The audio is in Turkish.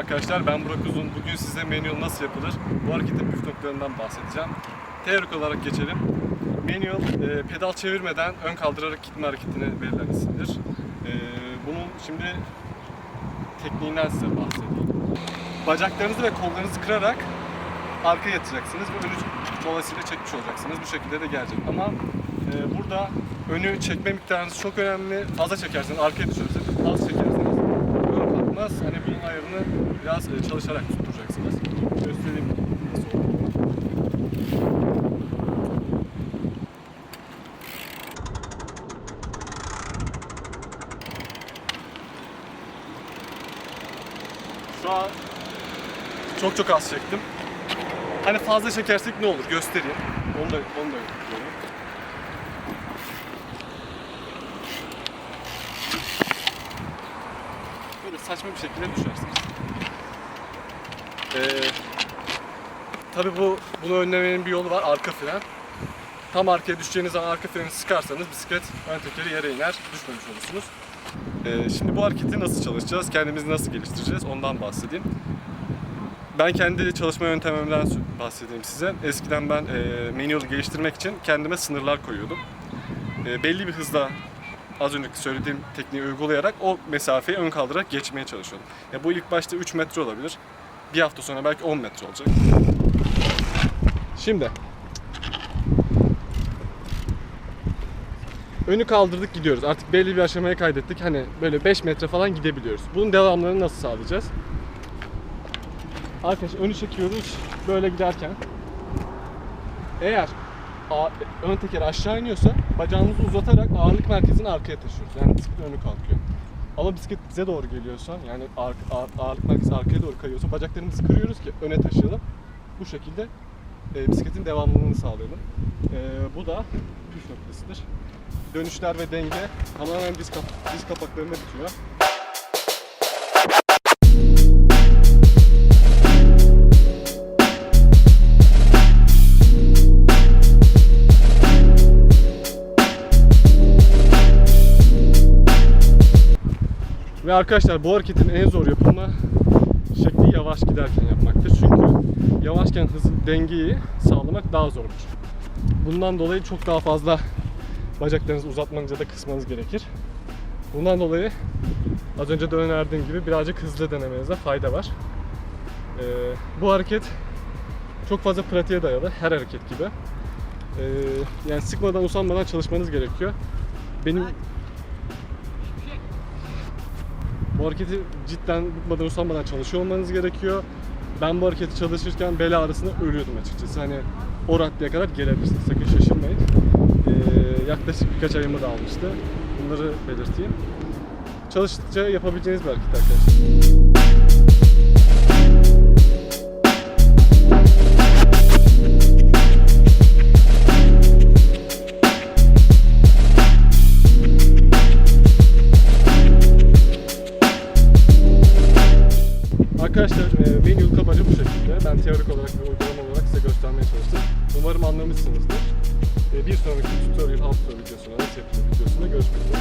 arkadaşlar ben Burak Uzun. Bugün size manual nasıl yapılır bu hareketin püf noktalarından bahsedeceğim. Teorik olarak geçelim. Manual e, pedal çevirmeden ön kaldırarak gitme hareketine verilen isimdir. E, bunun şimdi tekniğinden size bahsedeyim. Bacaklarınızı ve kollarınızı kırarak arkaya yatacaksınız ve önü dolayısıyla çekmiş olacaksınız. Bu şekilde de gelecek. Ama e, burada önü çekme miktarınız çok önemli. Fazla çekerseniz arkaya düşerseniz, az çekerseniz kalkmaz. Hani bunun ayarını biraz e, çalışarak tutturacaksınız. Göstereyim nasıl olduğunu. Şu an çok çok az çektim. Hani fazla çekersek ne olur göstereyim. Onu da onu da yapıyorum. Böyle saçma bir şekilde düşersiniz. Ee, tabii bu bunu önlemenin bir yolu var. Arka fren. Tam arkaya düşeceğiniz zaman arka freni sıkarsanız bisiklet ön tekeri yere iner, düşmemiş olursunuz. Ee, şimdi bu hareketi nasıl çalışacağız, kendimizi nasıl geliştireceğiz ondan bahsedeyim. Ben kendi çalışma yöntemimden bahsedeyim size. Eskiden ben e, manual'ı geliştirmek için kendime sınırlar koyuyordum. E, belli bir hızda az önceki söylediğim tekniği uygulayarak o mesafeyi ön kaldırarak geçmeye çalışıyordum. Ya bu ilk başta 3 metre olabilir. Bir hafta sonra belki 10 metre olacak. Şimdi önü kaldırdık gidiyoruz. Artık belli bir aşamaya kaydettik. Hani böyle 5 metre falan gidebiliyoruz. Bunun devamlarını nasıl sağlayacağız? Arkadaşlar önü çekiyoruz böyle giderken eğer ön teker aşağı iniyorsa bacağımızı uzatarak ağırlık merkezini arkaya taşıyoruz. Yani bisiklet önü kalkıyor. Ama bisiklet bize doğru geliyorsa yani ağır- ağır- ağırlık merkezi arkaya doğru kayıyorsa bacaklarımızı kırıyoruz ki öne taşıyalım. Bu şekilde e, bisikletin devamlılığını sağlayalım. E, bu da püf noktasıdır. Dönüşler ve denge tamamen diz, kap- diz kapaklarında bitiyor. Ve arkadaşlar bu hareketin en zor yapılma şekli yavaş giderken yapmaktır. Çünkü yavaşken hız dengeyi sağlamak daha zordur. Bundan dolayı çok daha fazla bacaklarınızı uzatmanız ya da kısmanız gerekir. Bundan dolayı az önce de önerdiğim gibi birazcık hızlı denemenize fayda var. Ee, bu hareket çok fazla pratiğe dayalı her hareket gibi. Ee, yani sıkmadan usanmadan çalışmanız gerekiyor. Benim bu hareketi cidden bıkmadan usanmadan çalışıyor olmanız gerekiyor. Ben bu hareketi çalışırken bel ağrısına ölüyordum açıkçası. Hani o raddeye kadar gelebilirsiniz. Sakın şaşırmayın. Ee, yaklaşık birkaç ayımı da almıştı. Bunları belirteyim. Çalıştıkça yapabileceğiniz bir hareket arkadaşlar. Ben teorik olarak ve uygulama olarak size göstermeye çalıştım. Umarım anlamışsınızdır. E, bir sonraki tutorial, alt videosunda, nasıl yapılır videosunda görüşmek üzere.